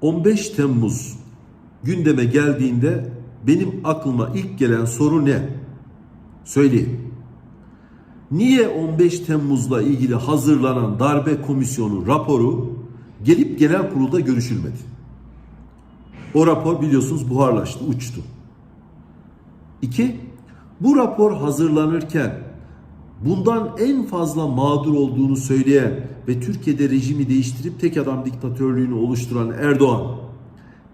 15 Temmuz gündeme geldiğinde benim aklıma ilk gelen soru ne? Söyleyin. Niye 15 Temmuz'la ilgili hazırlanan darbe komisyonu raporu gelip genel kurulda görüşülmedi? O rapor biliyorsunuz buharlaştı, uçtu. İki, bu rapor hazırlanırken bundan en fazla mağdur olduğunu söyleyen ve Türkiye'de rejimi değiştirip tek adam diktatörlüğünü oluşturan Erdoğan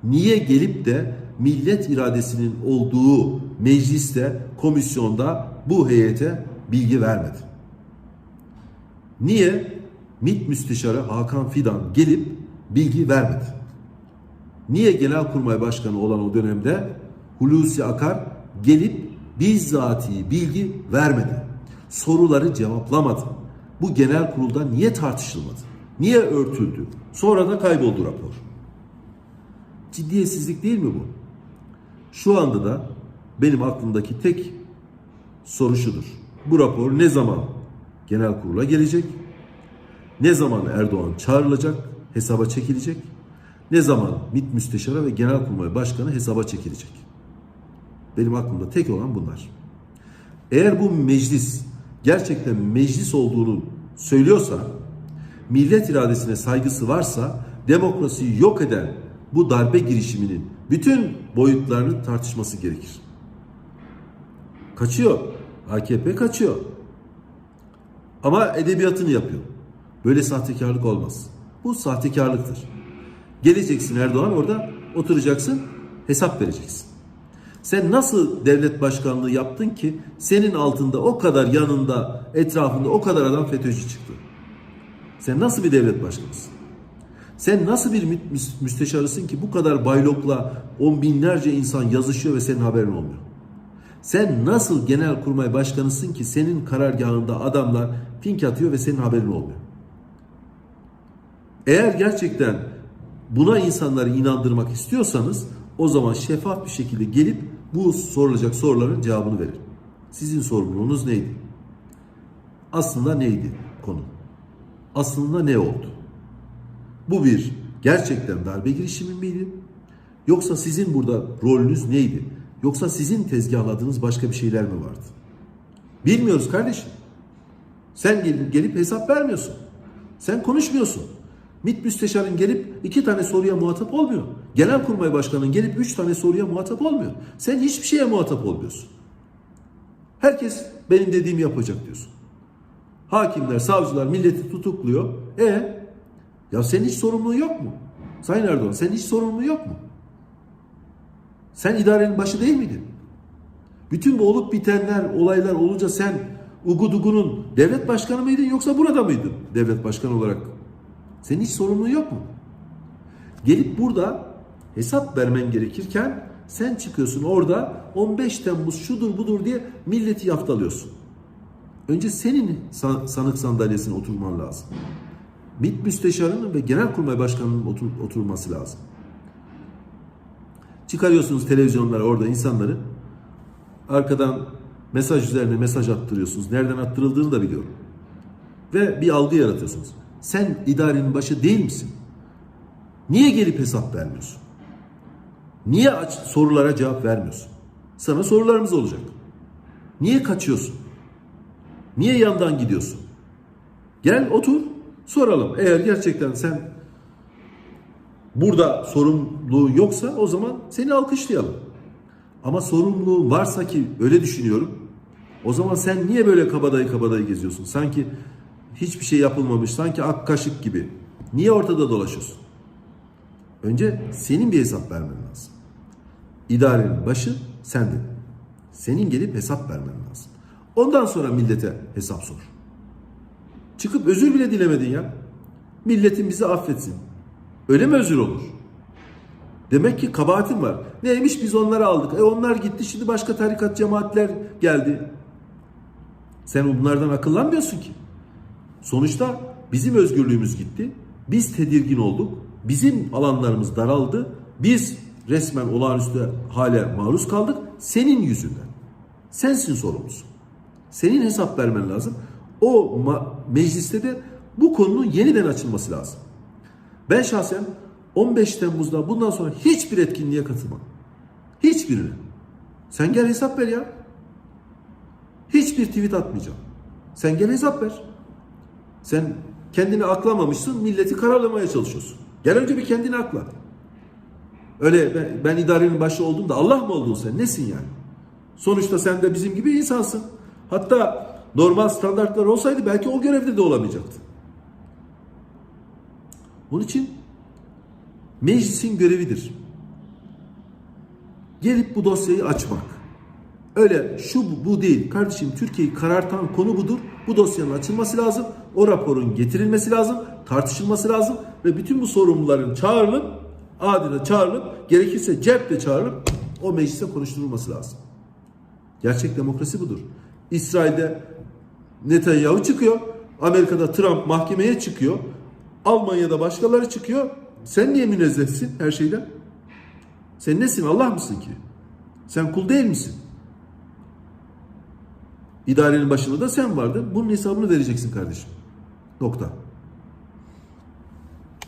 niye gelip de millet iradesinin olduğu mecliste, komisyonda bu heyete bilgi vermedi? Niye MİT Müsteşarı Hakan Fidan gelip bilgi vermedi? Niye Genelkurmay Başkanı olan o dönemde Hulusi Akar gelip bizzati bilgi vermedi? Soruları cevaplamadı. Bu genel kurulda niye tartışılmadı? Niye örtüldü? Sonra da kayboldu rapor. Ciddiyetsizlik değil mi bu? Şu anda da benim aklımdaki tek soru şudur. Bu rapor ne zaman genel kurula gelecek? Ne zaman Erdoğan çağrılacak, hesaba çekilecek? Ne zaman MİT Müsteşarı ve Genelkurmay Başkanı hesaba çekilecek? Benim aklımda tek olan bunlar. Eğer bu meclis gerçekten meclis olduğunu söylüyorsa, millet iradesine saygısı varsa, demokrasiyi yok eden bu darbe girişiminin bütün boyutlarını tartışması gerekir. Kaçıyor. AKP kaçıyor. Ama edebiyatını yapıyor. Böyle sahtekarlık olmaz. Bu sahtekarlıktır. Geleceksin Erdoğan orada oturacaksın, hesap vereceksin. Sen nasıl devlet başkanlığı yaptın ki senin altında o kadar yanında, etrafında o kadar adam FETÖ'cü çıktı? Sen nasıl bir devlet başkanısın? Sen nasıl bir mü- müs- müsteşarısın ki bu kadar baylokla on binlerce insan yazışıyor ve senin haberin olmuyor? Sen nasıl genel kurmay başkanısın ki senin karargahında adamlar pink atıyor ve senin haberin olmuyor? Eğer gerçekten buna insanları inandırmak istiyorsanız o zaman şeffaf bir şekilde gelip bu sorulacak soruların cevabını verin. Sizin sorumluluğunuz neydi? Aslında neydi konu? Aslında ne oldu? Bu bir gerçekten darbe girişimi miydi? Yoksa sizin burada rolünüz neydi? Yoksa sizin tezgahladığınız başka bir şeyler mi vardı? Bilmiyoruz kardeşim. Sen gelip, gelip hesap vermiyorsun. Sen konuşmuyorsun. MİT müsteşarın gelip iki tane soruya muhatap olmuyor. Genelkurmay başkanının gelip üç tane soruya muhatap olmuyor. Sen hiçbir şeye muhatap olmuyorsun. Herkes benim dediğimi yapacak diyorsun. Hakimler, savcılar milleti tutukluyor. E ya senin hiç sorumluluğun yok mu? Sayın Erdoğan senin hiç sorumluluğun yok mu? Sen idarenin başı değil miydin? Bütün bu olup bitenler, olaylar olunca sen Ugudugu'nun devlet başkanı mıydın yoksa burada mıydın devlet başkanı olarak? Senin hiç sorumluluğun yok mu? Gelip burada hesap vermen gerekirken sen çıkıyorsun orada 15 Temmuz şudur budur diye milleti yaftalıyorsun. Önce senin san- sanık sandalyesine oturman lazım. MİT müsteşarının ve genelkurmay başkanının otur, oturması lazım. Çıkarıyorsunuz televizyonlara orada insanları. Arkadan mesaj üzerine mesaj attırıyorsunuz. Nereden attırıldığını da biliyorum. Ve bir algı yaratıyorsunuz. Sen idarenin başı değil misin? Niye gelip hesap vermiyorsun? Niye aç, sorulara cevap vermiyorsun? Sana sorularımız olacak. Niye kaçıyorsun? Niye yandan gidiyorsun? Gel otur soralım. Eğer gerçekten sen burada sorumluluğu yoksa o zaman seni alkışlayalım. Ama sorumluluğun varsa ki öyle düşünüyorum. O zaman sen niye böyle kabadayı kabadayı geziyorsun? Sanki hiçbir şey yapılmamış, sanki ak kaşık gibi. Niye ortada dolaşıyorsun? Önce senin bir hesap vermen lazım. İdarenin başı sendin. Senin gelip hesap vermen lazım. Ondan sonra millete hesap sor. Çıkıp özür bile dilemedin ya. Milletin bizi affetsin. Öyle mi özür olur? Demek ki kabahatin var. Neymiş biz onları aldık. E onlar gitti şimdi başka tarikat cemaatler geldi. Sen bunlardan akıllanmıyorsun ki. Sonuçta bizim özgürlüğümüz gitti. Biz tedirgin olduk. Bizim alanlarımız daraldı. Biz resmen olağanüstü hale maruz kaldık. Senin yüzünden. Sensin sorumlusun. Senin hesap vermen lazım. O mecliste de bu konunun yeniden açılması lazım. Ben şahsen 15 Temmuz'da bundan sonra hiçbir etkinliğe katılma. Hiçbirine. Sen gel hesap ver ya. Hiçbir tweet atmayacağım. Sen gel hesap ver. Sen kendini aklamamışsın, milleti karalamaya çalışıyorsun. Gel önce bir kendini akla. Öyle ben, ben idarenin başı oldum da Allah mı oldun sen? Nesin yani? Sonuçta sen de bizim gibi insansın. Hatta normal standartlar olsaydı belki o görevde de olamayacaktı. Onun için meclisin görevidir. Gelip bu dosyayı açmak. Öyle şu bu, değil. Kardeşim Türkiye'yi karartan konu budur. Bu dosyanın açılması lazım. O raporun getirilmesi lazım. Tartışılması lazım. Ve bütün bu sorumluların çağrılıp adile çağrılıp gerekirse cepte çağrılıp o meclise konuşturulması lazım. Gerçek demokrasi budur. İsrail'de Netanyahu çıkıyor. Amerika'da Trump mahkemeye çıkıyor. Almanya'da başkaları çıkıyor. Sen niye münezzehsin her şeyden? Sen nesin Allah mısın ki? Sen kul değil misin? İdarenin başında da sen vardın. Bunun hesabını vereceksin kardeşim. Nokta.